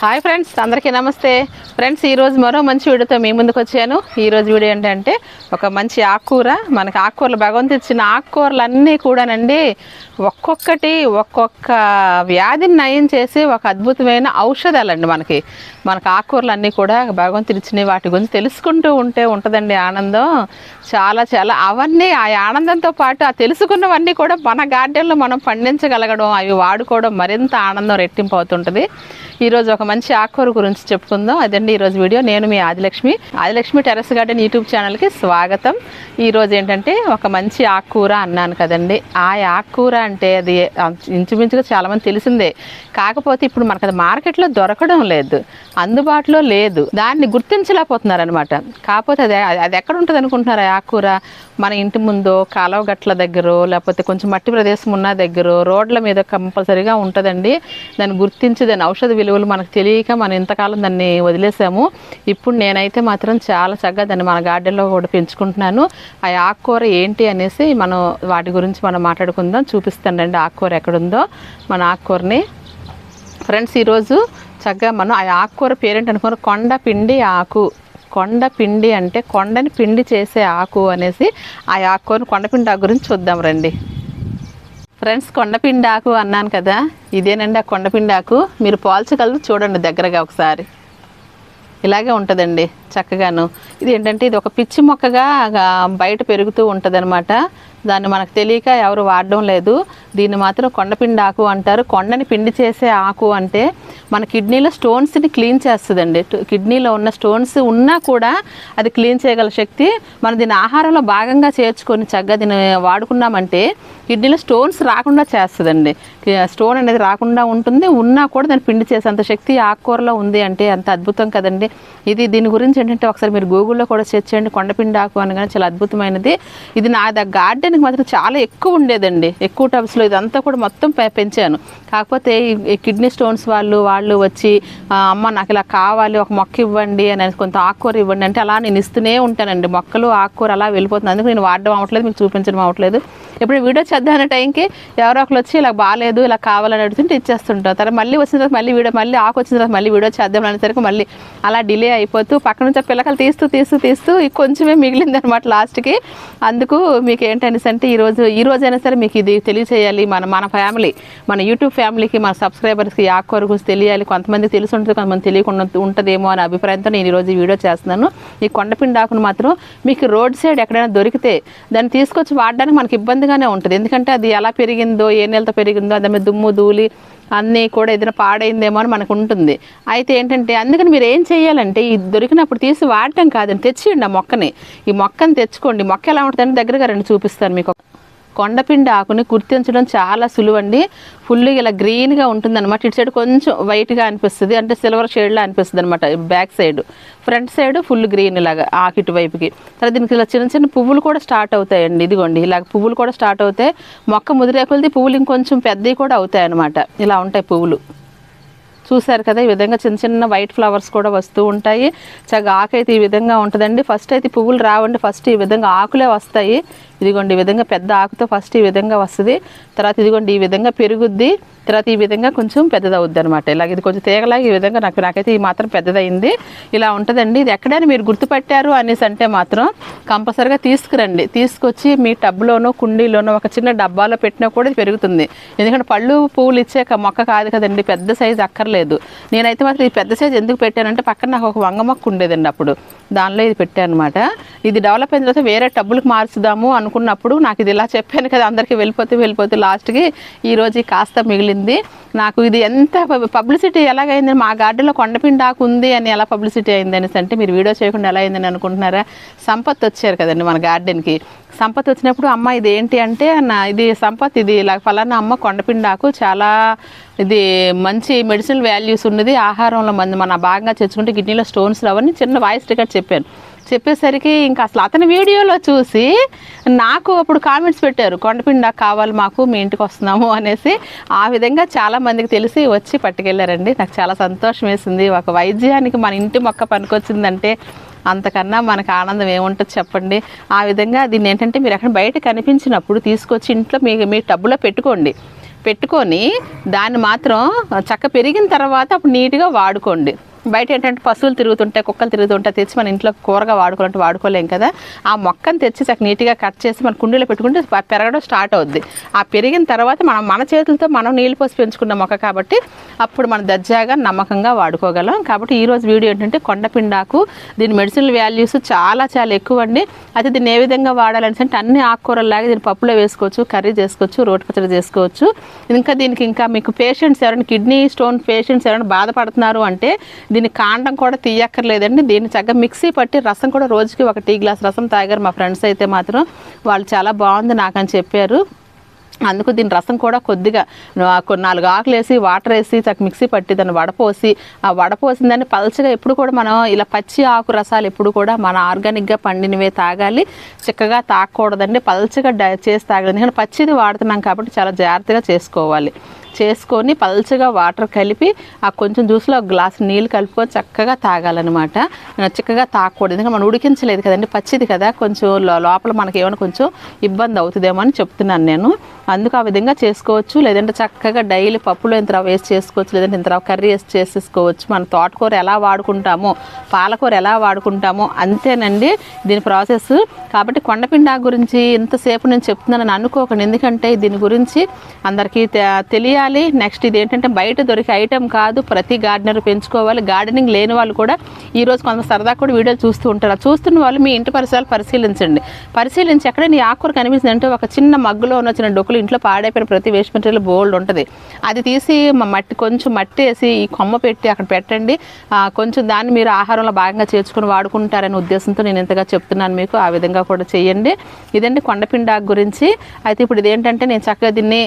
Hi friends అందరికీ నమస్తే. Friends ఈరోజు మరో మంచి వీడియోతో మీ ముందుకు వచ్చాను. ఈరోజు వీడియో ఏంటంటే ఒక మంచి ఆకుకూర. మనకి ఆకుకూరలు భగవంతు ఇచ్చిన ఆకుకూరలు అన్నీ కూడానండి ఒక్కొక్కటి ఒక్కొక్క వ్యాధిని నయం చేసి ఒక అద్భుతమైన ఔషధాలండి మనకి. మనకు ఆకుకూరలు అన్నీ కూడా భగవంతుడు ఇచ్చినవి వాటి గురించి తెలుసుకుంటూ ఉంటే ఉంటుందండి ఆనందం. చాలా చాలా అవన్నీ ఆ ఆనందంతో పాటు ఆ తెలుసుకున్నవన్నీ కూడా మన గార్డెన్లో మనం పండించగలగడం అవి వాడుకోవడం మరింత ఆనందం రెట్టింపు అవుతుంటుంది. ఈరోజు ఒక మంచి ఆకుకూర గురించి చెప్పుకుందాం. అదండి ఈరోజు వీడియో. నేను మీ Adilakshmi. Adilakshmi terrace garden YouTube ఛానల్కి స్వాగతం. ఈరోజు ఏంటంటే ఒక మంచి ఆకుకూర అన్నాను కదండి. ఆ ఆకుకూర అంటే అది ఇంచుమించుగా చాలామంది తెలిసిందే. కాకపోతే ఇప్పుడు మనకు అది మార్కెట్లో దొరకడం లేదు. అందుబాటులో లేదు. దాన్ని గుర్తించలేకపోతున్నారు అనమాట కాకపోతే అది అది ఎక్కడ ఉంటుంది అనుకుంటున్నారు ఆ ఆకుకూర మన ఇంటి ముందో కాలువ గట్ల దగ్గర లేకపోతే కొంచెం మట్టి ప్రదేశం ఉన్న దగ్గర రోడ్ల మీద కంపల్సరీగా ఉంటుందండి. దాన్ని గుర్తించి దాని ఔషధ విలువలు మనకు తెలియక మనం ఇంతకాలం దాన్ని వదిలేసాము. ఇప్పుడు నేనైతే మాత్రం చాలా చక్కగా దాన్ని మన గార్డెన్లో కూడా పెంచుకుంటున్నాను. ఆ ఆకుకూర ఏంటి అనేసి మనం వాటి గురించి మనం మాట్లాడుకుందాం. చూపిస్తానండి ఆకుకూర ఎక్కడుందో. మన ఆకుకూరని. ఫ్రెండ్స్ ఈరోజు చక్కగా మనం ఆ ఆకుకూర పేరేంటి అనుకున్న కొండ పిండి ఆకు. కొండ పిండి అంటే కొండని పిండి చేసే ఆకు అనేసి ఆ ఆకుకూరని కొండపిండి ఆకు గురించి చూద్దాం రండి. ఫ్రెండ్స్ కొండపిండి ఆకు అన్నాను కదా? ఇదేనండి ఆ కొండపిండి ఆకు. మీరు పోల్చగలరు చూడండి దగ్గరగా ఒకసారి. ఇలాగే ఉంటుందండి చక్కగాను. ఇది ఏంటంటే ఇది ఒక పిచ్చి మొక్కగా బయట పెరుగుతూ ఉంటుంది దాన్ని మనకు తెలియక ఎవరు వాడడం లేదు. దీన్ని మాత్రం కొండపిండి ఆకు అంటారు. కొండని పిండి చేసే ఆకు అంటే మన కిడ్నీలో స్టోన్స్ని క్లీన్ చేస్తుందండి. కిడ్నీలో ఉన్న స్టోన్స్ ఉన్నా కూడా అది క్లీన్ చేయగల శక్తి మనం దీని ఆహారంలో భాగంగా చేర్చుకొని చక్కగా దీన్ని వాడుకున్నామంటే కిడ్నీలో స్టోన్స్ రాకుండా చేస్తుందండి. స్టోన్ అనేది రాకుండా ఉంటుంది. ఉన్నా కూడా దాన్ని పిండి చేసేంత శక్తి ఆకుకూరలో ఉంది అంటే అంత అద్భుతం కదండి. ఇది దీని గురించి ఏంటంటే ఒకసారి మీరు గూగుల్లో కూడా సెర్చ్ చేయండి. కొండపిండి ఆకు అనగానే చాలా అద్భుతమైనది. ఇది నా ద గార్డెన్కి మాత్రం చాలా ఎక్కువ ఉండేదండి. ఎక్కువ టబ్స్లో ఇదంతా కూడా మొత్తం పె- పెంచాను. కాకపోతే ఈ- కిడ్నీ స్టోన్స్ వాళ్ళు వాళ్ళు వచ్చి అమ్మ నాకు ఇలా కావాలి ఒక మొక్క ఇవ్వండి అని కొంత ఆకుకూర ఇవ్వండి అంటే అలా నేను ఇస్తూనే ఉంటానండి. మొక్కలు ఆకుకూర అలా వెళ్ళిపోతుంది. అందుకు నేను వాడడం అవ్వట్లేదు మీకు చూపించడం అవ్వట్లేదు. ఇప్పుడు వీడియో చేద్దాం టైంకి ఎవరో ఒకరు వచ్చి ఇలా బాగాలేదు ఇలా కావాలని అడుగుతుంటే ఇచ్చేస్తుంటాం తర్వాత మళ్ళీ వచ్చిన తర్వాత మళ్ళీ వీడియో మళ్ళీ ఆకు వచ్చిన తర్వాత మళ్ళీ వీడియో చేద్దాం అనేసరికి మళ్ళీ అలా డిలే అయిపోతూ పక్క నుంచి పిల్లకలు తీస్తూ తీస్తూ తీస్తూ కొంచెమే మిగిలింది అనమాట లాస్ట్కి. అందుకు మీకు ఏంటనేసి అంటే ఈరోజు ఈ రోజైనా సరే మీకు ఇది తెలియచేయాలి. మన మన ఫ్యామిలీ మన యూట్యూబ్ ఫ్యామిలీకి మన సబ్స్క్రైబర్స్కి ఈ ఆకుకూర గురించి తెలియాలి. కొంతమంది తెలిసి ఉంటుంది కొంతమంది తెలియకుండా ఉంటుందేమో అనే అభిప్రాయంతో నేను ఈరోజు ఈ వీడియో చేస్తున్నాను. ఈ కొండపిండి ఆకును మాత్రం మీకు రోడ్ సైడ్ ఎక్కడైనా దొరికితే దాన్ని తీసుకొచ్చి వాడడానికి మనకి ఇబ్బంది ఇబ్బందిగానే ఉంటుంది. ఎందుకంటే అది ఎలా పెరిగిందో ఏ నెలతో పెరిగిందో దాని మీద దుమ్ము ధూళి అన్నీ కూడా ఏదైనా పాడైందేమో అని మనకు ఉంటుంది. అయితే ఏంటంటే అందుకని మీరు ఏం చేయాలంటే ఈ దొరికినప్పుడు తీసి వాడటం కాదండి తెచ్చియండి ఆ మొక్కని. ఈ మొక్కని తెచ్చుకోండి. మొక్క ఎలా ఉంటుందని దగ్గరగా రండి చూపిస్తాను మీకు. కొండపిండి ఆకుని గుర్తించడం చాలా సులువండి. ఫుల్ ఇలా గ్రీన్గా ఉంటుంది అనమాట ఇటు సైడ్ కొంచెం వైట్గా అనిపిస్తుంది. అంటే సిల్వర్ షేడ్లా అనిపిస్తుంది అనమాట back side. Front side full green ఇలాగా ఆకు వైపుకి. తర్వాత దీనికి ఇలా చిన్న చిన్న పువ్వులు కూడా స్టార్ట్ అవుతాయండి. ఇదిగోండి ఇలా పువ్వులు కూడా స్టార్ట్ అవుతాయి. మొక్క ముదిరేకొలిది పువ్వులు ఇంకొంచెం పెద్దవి కూడా అవుతాయి అనమాట ఇలా ఉంటాయి పువ్వులు. చూశారు కదా ఈ విధంగా చిన్న చిన్న వైట్ ఫ్లవర్స్ కూడా వస్తూ ఉంటాయి. చక్కగా ఆకు అయితే ఈ విధంగా ఉంటుందండి. ఫస్ట్ అయితే పువ్వులు రావండి. ఫస్ట్ ఈ విధంగా ఆకులే వస్తాయి. ఇదిగోండి ఈ విధంగా పెద్ద ఆకుతో ఫస్ట్ ఈ విధంగా వస్తుంది తర్వాత ఇదిగోండి ఈ విధంగా పెరుగుద్ది తర్వాత ఈ విధంగా కొంచెం పెద్దదవుద్ది అనమాట ఇలాగ ఇది కొంచెం తీగలాగా ఈ విధంగా నాకు నాకైతే ఈ మాత్రం పెద్దదైంది ఇలా ఉంటుందండి. ఇది ఎక్కడైనా మీరు గుర్తుపట్టారు అనేసి అంటే మాత్రం కంపల్సరిగా తీసుకురండి. తీసుకొచ్చి మీ టబ్లోనో కుండీలోనో ఒక చిన్న డబ్బాలో పెట్టినా కూడా ఇది పెరుగుతుంది. ఎందుకంటే పళ్ళు పువ్వులు ఇచ్చే మొక్క కాదు కదండి పెద్ద సైజు అక్కర్లేదు. నేనైతే మాత్రం ఈ పెద్ద సైజు ఎందుకు పెట్టానంటే పక్కన నాకు ఒక వంగ మొక్క ఉండేదండి అప్పుడు. దానిలో ఇది పెట్టాను అనమాట ఇది డెవలప్ అయిన తర్వాత వేరే టబ్బులకు మార్చుదాము అనుకున్నప్పుడు నాకు ఇది ఇలా చెప్పాను కదా అందరికీ వెళ్ళిపోతే వెళ్ళిపోతే లాస్ట్కి ఈరోజు కాస్త మిగిలింది. నాకు ఇది ఎంత పబ్లిసిటీ ఎలాగైంది మా గార్డెన్లో కొండపిండాకు ఉంది అని ఎలా పబ్లిసిటీ అయింది అనేసి అంటే మీరు వీడియో చేయకుండా ఎలా అయిందని అనుకుంటున్నారా? సంపత్ వచ్చారు కదండి మన గార్డెన్కి. సంపత్ వచ్చినప్పుడు అమ్మ ఇది ఏంటి అంటే నా ఇది సంపత్ ఇది ఇలా ఫలానా అమ్మ కొండపిండాకు చాలా ఇది మంచి మెడిసినల్ వాల్యూస్ ఉన్నది ఆహారంలో మంది మన భాగంగా తెచ్చుకుంటే కిడ్నీలో స్టోన్స్ రావని చిన్న వాయిస్ రికార్డ్ చెప్పాను చెప్పేసరికి ఇంకా అసలు అతని వీడియోలో చూసి నాకు అప్పుడు కామెంట్స్ పెట్టారు కొండపిండా నాకు కావాలి మాకు మీ ఇంటికి వస్తున్నాము అనేసి. ఆ విధంగా చాలా మందికి తెలిసి వచ్చి పట్టుకెళ్ళారండి. నాకు చాలా సంతోషం వేసింది. ఒక వైద్యానికి మన ఇంటి మొక్క పనికొచ్చిందంటే అంతకన్నా మనకు ఆనందం ఏముంటుంది చెప్పండి. ఆ విధంగా దీన్ని ఏంటంటే మీరు అక్కడ బయట కనిపించినప్పుడు తీసుకొచ్చి ఇంట్లో మీ మీ టబ్బులో పెట్టుకోండి. పెట్టుకొని దాన్ని మాత్రం చక్క పెరిగిన తర్వాత అప్పుడు నీట్గా వాడుకోండి. బయట ఏంటంటే పశువులు తిరుగుతుంటాయి కుక్కలు తిరుగుతుంటాయి తెచ్చి మన ఇంట్లో కూరగా వాడుకోవాలంటే వాడుకోలేం కదా. ఆ మొక్కను తెచ్చి చక్క నీట్గా కట్ చేసి మన కుండీలో పెట్టుకుంటే పెరగడం స్టార్ట్ అవుద్ది. ఆ పెరిగిన తర్వాత మనం మన చేతులతో మనం నీళ్ళు పోసి పెంచుకున్న మొక్క కాబట్టి అప్పుడు మనం దర్జాగా నమ్మకంగా వాడుకోగలం. కాబట్టి ఈరోజు వీడియో ఏంటంటే కొండపిండాకు దీని మెడిసిన్ వాల్యూస్ చాలా చాలా ఎక్కువ అండి అయితే దీన్ని ఏ విధంగా వాడాలని అంటే అన్ని ఆకుకూరల్లాగా దీన్ని పప్పులో వేసుకోవచ్చు కర్రీ చేసుకోవచ్చు రోటి పచ్చడి చేసుకోవచ్చు. ఇంకా దీనికి ఇంకా మీకు పేషెంట్స్ ఎవరైనా కిడ్నీ స్టోన్ పేషెంట్స్ ఎవరైనా బాధపడుతున్నారు అంటే దీని కాండం కూడా తీయక్కర్లేదండి. దీన్ని చక్కగా మిక్సీ పట్టి రసం కూడా రోజుకి ఒక టీ గ్లాస్ రసం తాగారు మా ఫ్రెండ్స్ అయితే మాత్రం. వాళ్ళు చాలా బాగుంది నాకని చెప్పారు. అందుకు దీని రసం కూడా కొద్దిగా నాలుగు ఆకులు వేసి వాటర్ వేసి చక్క మిక్సీ పట్టి దాన్ని వడపోసి ఆ వడపోసిన దాన్ని పలచగా ఎప్పుడు కూడా మనం ఇలా పచ్చి ఆకు రసాలు ఎప్పుడు కూడా మన ఆర్గానిక్గా పండినవే తాగాలి. చిక్కగా తాగకూడదండి. పలచగా డ- చేసి తాగదు ఎందుకంటే పచ్చిది వాడుతున్నాం కాబట్టి చాలా జాగ్రత్తగా చేసుకోవాలి. చేసుకొని పల్చగా వాటర్ కలిపి ఆ కొంచెం జ్యూస్లో ఒక గ్లాస్ నీళ్ళు కలుపుకొని చక్కగా తాగాలన్నమాట. చిక్కగా తాగకూడదు. ఎందుకంటే మనం ఉడికించలేదు కదండి పచ్చిది కదా. కొంచెం లో- లోపల మనకి ఏమైనా కొంచెం ఇబ్బంది అవుతుందేమో అని చెప్తున్నాను నేను. అందుకు ఆ విధంగా చేసుకోవచ్చు. లేదంటే చక్కగా డైలీ పప్పులో ఇంత రవ్వ వేసి చేసుకోవచ్చు. లేదంటే ఇంత రవ్వ కర్రీ వేసి చేసేసుకోవచ్చు. మన తోటకూర ఎలా వాడుకుంటామో పాలకూర ఎలా వాడుకుంటామో అంతేనండి దీని ప్రాసెస్. కాబట్టి కొండపిండా గురించి ఇంతసేపు నేను చెప్తున్నానని అనుకోకండి. ఎందుకంటే దీని గురించి అందరికీ తె- తెలియాలి. నెక్స్ట్ ఇది ఏంటంటే బయట దొరికే ఐటెం కాదు. ప్రతి గార్డెనర్ పెంచుకోవాలి. గార్డెనింగ్ లేని వాళ్ళు కూడా ఈరోజు కొంత సరదా కూడా వీడియోలు చూస్తూ ఉంటారు. చూస్తున్న వాళ్ళు మీ ఇంటి పరిసరాలు పరిశీలించండి. పరిశీలించి ఎక్కడ నీ ఆకుకూర కనిపించింది అంటే ఒక చిన్న మగ్గులో ఉన్న చిన్న డొక్కులు ఇంట్లో పాడైపోయిన ప్రతి వేస్ట్ మెటీరియల్ బోల్డ్ ఉంటుంది. అది తీసి మట్టి కొంచెం మట్టి వేసి ఈ కొమ్మ పెట్టి అక్కడ పెట్టండి. కొంచెం దాన్ని మీరు ఆహారంలో భాగంగా చేర్చుకొని వాడుకుంటారనే ఉద్దేశంతో నేను ఇంతగా చెప్తున్నాను మీకు. ఆ విధంగా కూడా చేయండి. ఇదండి కొండపిండాకు గురించి. అయితే ఇప్పుడు ఇదేంటంటే నేను చక్కగా దీన్ని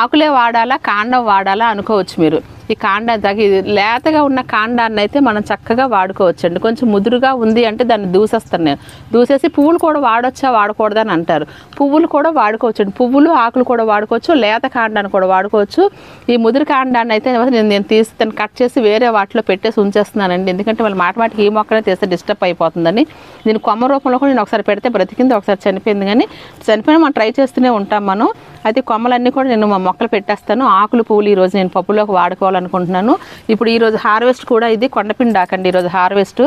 ఆకులే వాడాలా కాండం వాడాలా అనుకోవచ్చు మీరు. ఈ కాండాన్ని తగ్గ ఇది లేతగా ఉన్న కాండాన్ని అయితే మనం చక్కగా వాడుకోవచ్చండి. కొంచెం ముదురుగా ఉంది అంటే దాన్ని దూసేస్తాను నేను. దూసేసి పువ్వులు కూడా వాడొచ్చా వాడకూడదని అంటారు. పువ్వులు కూడా వాడుకోవచ్చు అండి పువ్వులు ఆకులు కూడా వాడుకోవచ్చు లేత కాండాన్ని కూడా వాడుకోవచ్చు. ఈ ముదురు కాండాన్ని అయితే నేను నేను తీసి దాన్ని కట్ చేసి వేరే వాటిలో పెట్టేసి ఉంచేస్తున్నానండి. ఎందుకంటే వాళ్ళు మాట మాటికి ఈ మొక్కనే తీస్తే డిస్టర్బ్ అయిపోతుందని. నేను కొమ్మ రూపంలో కూడా నేను ఒకసారి పెడితే బ్రతికింది ఒకసారి చనిపోయింది కానీ చనిపోయిన మనం ట్రై చేస్తూనే ఉంటాం మనం. అయితే కొమ్మలన్నీ కూడా నేను మా మొక్కలు పెట్టేస్తాను. ఆకులు పువ్వులు ఈ రోజు నేను పప్పులోకి వాడుకోవాలనుకుంటున్నాను ఇప్పుడు ఈరోజు హార్వెస్ట్ కూడా ఇది కొండపిండాకండి ఈరోజు హార్వెస్ట్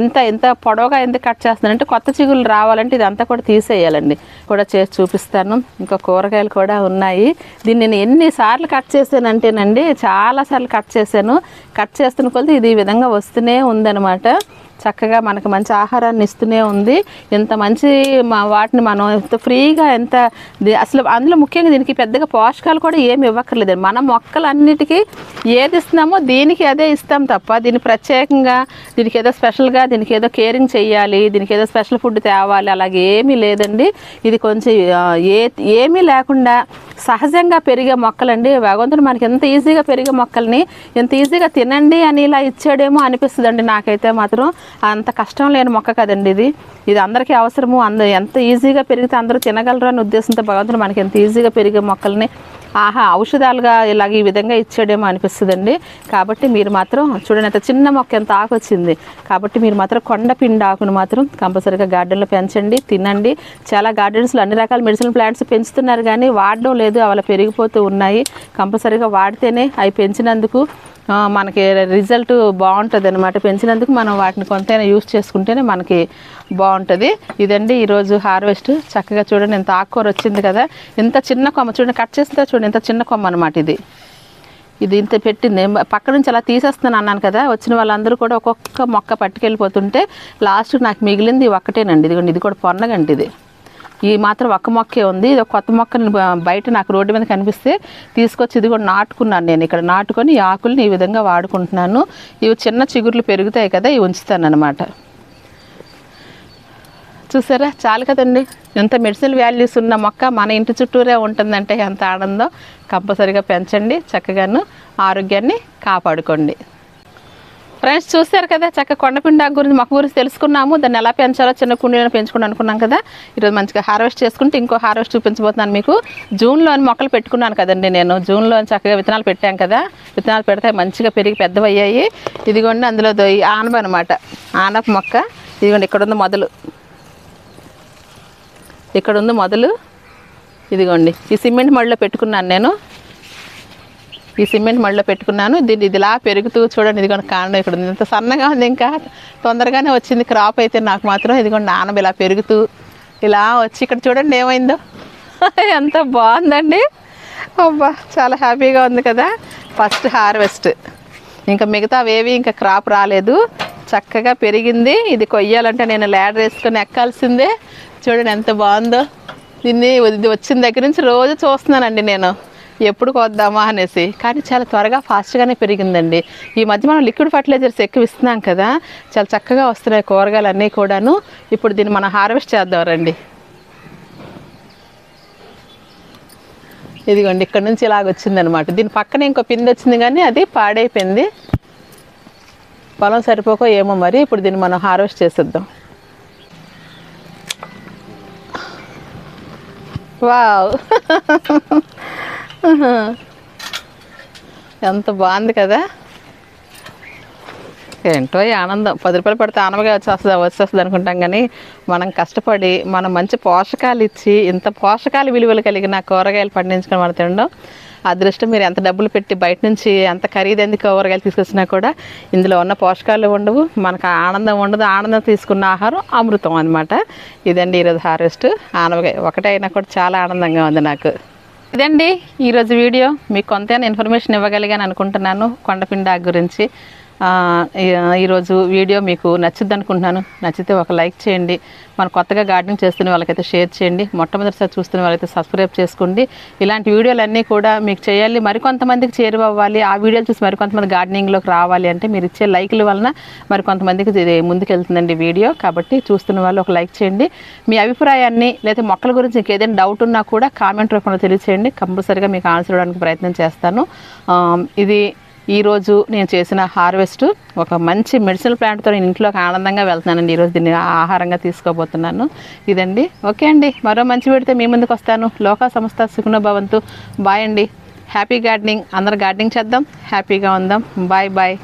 ఎంత ఎంత పొడవుగా ఎందుకు కట్ చేస్తున్నానంటే కొత్త చిగులు రావాలంటే ఇదంతా కూడా తీసేయాలండి. కూడా చేసి చూపిస్తాను. ఇంకా కూరగాయలు కూడా ఉన్నాయి. దీన్ని నేను ఎన్నిసార్లు కట్ చేశానంటేనండి చాలాసార్లు కట్ చేశాను. కట్ చేస్తున్న కొద్దీ ఇది ఈ విధంగా వస్తూనే ఉందన్నమాట. చక్కగా మనకు మంచి ఆహారాన్ని ఇస్తూనే ఉంది. ఎంత మంచి మా వాటిని మనం ఎంత ఫ్రీగా ఎంత అసలు అందులో ముఖ్యంగా దీనికి పెద్దగా పోషకాలు కూడా ఏమి ఇవ్వక్కర్లేదు. మన మొక్కలన్నిటికీ ఏది ఇస్తున్నామో దీనికి అదే ఇస్తాం తప్ప దీన్ని ప్రత్యేకంగా దీనికి ఏదో స్పెషల్గా దీనికి ఏదో కేరింగ్ చేయాలి దీనికి ఏదో స్పెషల్ ఫుడ్ తేవాలి అలాగే ఏమీ లేదండి. ఇది కొంచెం ఏ ఏమీ లేకుండా సహజంగా పెరిగే మొక్కలండి. భగవంతుడు మనకి ఎంత ఈజీగా పెరిగే మొక్కల్ని ఎంత ఈజీగా తినండి అని ఇలా ఇచ్చాడేమో అనిపిస్తుందండి నాకైతే మాత్రం. అంత కష్టం లేని మొక్క కదండి ఇది. ఇది అందరికీ అవసరము. అంద ఎంత ఈజీగా పెరిగితే అందరూ తినగలరు అనే ఉద్దేశంతో భగవంతుడు మనకి ఎంత ఈజీగా పెరిగే మొక్కల్ని ఆహా ఔషధాలుగా ఇలాగ ఈ విధంగా ఇచ్చాడేమో అనిపిస్తుందండి. కాబట్టి మీరు మాత్రం చూడండి అంత చిన్న మొక్క ఎంత ఆకు వచ్చింది కాబట్టి మీరు మాత్రం కొండ పిండి ఆకును మాత్రం కంపల్సరీగా గార్డెన్లో పెంచండి తినండి. చాలా గార్డెన్స్లో అన్ని రకాల మెడిసిన్ ప్లాంట్స్ పెంచుతున్నారు కానీ వాడడం లేదు అలా పెరిగిపోతూ ఉన్నాయి. కంపల్సరీగా వాడితేనే అవి పెంచినందుకు మనకి రిజల్ట్ బాగుంటుంది అనమాట పెంచినందుకు మనం వాటిని కొంతైనా యూస్ చేసుకుంటేనే మనకి బాగుంటుంది. ఇదండి ఈరోజు హార్వెస్ట్ చక్కగా చూడండి ఎంత ఆకుకూర వచ్చింది కదా. ఇంత చిన్న కొమ్మ చూడండి కట్ చేస్తే చూడండి ఇంత చిన్న కొమ్మ అనమాట ఇది. ఇది ఇంత పెట్టింది. పక్క నుంచి అలా తీసేస్తున్నాను అన్నాను కదా. వచ్చిన వాళ్ళందరూ కూడా ఒక్కొక్క మొక్క పట్టుకెళ్ళిపోతుంటే లాస్ట్ నాకు మిగిలింది ఒక్కటేనండి. ఇదిగోండి ఇది కూడా పొన్నగండి ఇది ఈ మాత్రం ఒక్క మొక్కే ఉంది. ఇది ఒక కొత్త మొక్కని బయట నాకు రోడ్డు మీద కనిపిస్తే తీసుకొచ్చి ఇది కూడా నాటుకున్నాను నేను. ఇక్కడ నాటుకొని ఆకుల్ని ఈ విధంగా వాడుకుంటున్నాను. ఇవి చిన్న చిగుర్లు పెరుగుతాయి కదా ఇవి ఉంచుతాను అనమాట చూసారా? చాలు కదండి. ఎంత మెడిసిన్ వాల్యూస్ ఉన్న మొక్క మన ఇంటి చుట్టూరే ఉంటుందంటే ఎంత ఆనందం. కంపల్సరిగా పెంచండి. చక్కగాను ఆరోగ్యాన్ని కాపాడుకోండి. ఫ్రెండ్స్ చూశారు కదా చక్క కొండపిండాకు గురించి మొక్క గురించి తెలుసుకున్నాము. దాన్ని ఎలా పెంచాలో చిన్న కుండీలను పెంచుకుని అనుకున్నాం కదా. ఈరోజు మంచిగా హార్వెస్ట్ చేసుకుంటే ఇంకో హార్వెస్ట్ చూపించబోతున్నాను మీకు. జూన్లో మొక్కలు పెట్టుకున్నాను కదండి నేను. జూన్లో చక్కగా విత్తనాలు పెట్టాం కదా. విత్తనాలు పెడితే మంచిగా పెరిగి పెద్దవయ్యాయి. ఇదిగోండి అందులో ఈ ఆనప అనమాట ఆనప మొక్క. ఇదిగోండి ఇక్కడ ఉంది మొదలు. ఇక్కడ ఉంది మొదలు. ఇదిగోండి. ఈ సిమెంట్ మడిలో పెట్టుకున్నాను నేను. ఈ సిమెంట్ మళ్ళీ పెట్టుకున్నాను. దీన్ని ఇది ఇలా పెరుగుతూ చూడండి ఇదిగోండి కాండం ఇక్కడ ఉంది. ఇంత సన్నగా ఉంది ఇంకా. తొందరగానే వచ్చింది క్రాప్ అయితే నాకు మాత్రం. ఇదిగోండి నానబ ఇలా పెరుగుతూ ఇలా వచ్చి ఇక్కడ చూడండి ఏమైందో. ఎంత బాగుందండి. అబ్బా చాలా హ్యాపీగా ఉంది కదా. ఫస్ట్ హార్వెస్ట్ ఇంకా మిగతా ఏవి ఇంకా క్రాప్ రాలేదు. చక్కగా పెరిగింది. ఇది కొయ్యాలంటే నేను ల్యాడర్ వేసుకొని ఎక్కాల్సిందే. చూడండి ఎంత బాగుందో. దీన్ని ఇది వచ్చిన దగ్గర నుంచి రోజు చూస్తున్నానండి నేను. ఎప్పుడు కొద్దామా అనేసి. కానీ చాలా త్వరగా ఫాస్ట్గానే పెరిగిందండి. ఈ మధ్య మనం లిక్విడ్ ఫర్టిలైజర్స్ ఎక్కువ ఇస్తున్నాం కదా చాలా చక్కగా వస్తున్నాయి కూరగాయలు అన్నీ కూడాను. ఇప్పుడు దీన్ని మనం హార్వెస్ట్ చేద్దాం రండి. ఇదిగోండి ఇక్కడ నుంచి ఇలాగ వచ్చిందనమాట. దీని పక్కన ఇంకో పిండి వచ్చింది కానీ అది పాడైపోయింది. పొలం సరిపోకో ఏమో మరి ఇప్పుడు దీన్ని మనం హార్వెస్ట్ చేసేద్దాం. వావ్! ఎంత బాగుంది కదా. ఏంటో ఆనందం. పది రూపాయలు పడితే ఆనమగా వచ్చేస్తుంది? వచ్చేస్తుంది అనుకుంటాం కానీ మనం కష్టపడి మనం మంచి పోషకాలు ఇచ్చి ఇంత పోషకాలు విలువలు కలిగిన కూరగాయలు పండించుకొని మనం తినడం అదృష్టం. మీరు ఎంత డబ్బులు పెట్టి బయట నుంచి ఎంత ఖరీదైంది కూరగాయలు తీసుకొచ్చినా కూడా ఇందులో ఉన్న పోషకాలు ఉండవు. మనకు ఆనందం ఉండదు. ఆనందం తీసుకున్న ఆహారం అమృతం అనమాట ఇదండి ఈరోజు హార్వెస్ట్. ఆనవకాయ ఒకటే అయినా కూడా చాలా ఆనందంగా ఉంది నాకు. ఇదండి ఈరోజు వీడియో. మీకు కొంతైనా ఇన్ఫర్మేషన్ ఇవ్వగలిగాను అనుకుంటున్నాను కొండపిండ గురించి. ఈరోజు వీడియో మీకు నచ్చుద్ది అనుకుంటున్నాను నచ్చితే ఒక లైక్ చేయండి. మన కొత్తగా గార్డెనింగ్ చేస్తున్న వాళ్ళకైతే షేర్ చేయండి. మొట్టమొదటిసారి చూస్తున్న వాళ్ళైతే సబ్స్క్రైబ్ చేసుకోండి. ఇలాంటి వీడియోలు అన్నీ కూడా మీకు చేయాలి. మరికొంతమందికి చేరువవ్వాలి. ఆ వీడియోలు చూసి మరికొంతమంది గార్డెనింగ్లోకి రావాలి అంటే మీరు ఇచ్చే లైక్ల వలన మరి కొంతమందికి ఇది ముందుకెళ్తుందండి వీడియో. కాబట్టి చూస్తున్న వాళ్ళు ఒక లైక్ చేయండి. మీ అభిప్రాయాన్ని లేదా మొక్కల గురించి ఇంకేదైనా డౌట్ ఉన్నా కూడా కామెంట్ రూపంలో తెలియచేయండి. కంపల్సరీగా మీకు ఆన్సర్ ఇవ్వడానికి ప్రయత్నం చేస్తాను. ఇది ఈరోజు నేను చేసిన హార్వెస్ట్ ఒక మంచి మెడిసిన్ ప్లాంట్తో నేను ఇంట్లోకి ఆనందంగా వెళ్తున్నానండి. ఈరోజు దీన్ని ఆహారంగా తీసుకోబోతున్నాను. ఇదండి. ఓకే అండి. మరో మంచి పెడితే మీ ముందుకు వస్తాను. లోకా సంస్థ సుఖనో భవంతు. బాయ్ అండి. Happy gardening. అందరు గార్డెనింగ్ చేద్దాం. హ్యాపీగా ఉందాం. Bye bye.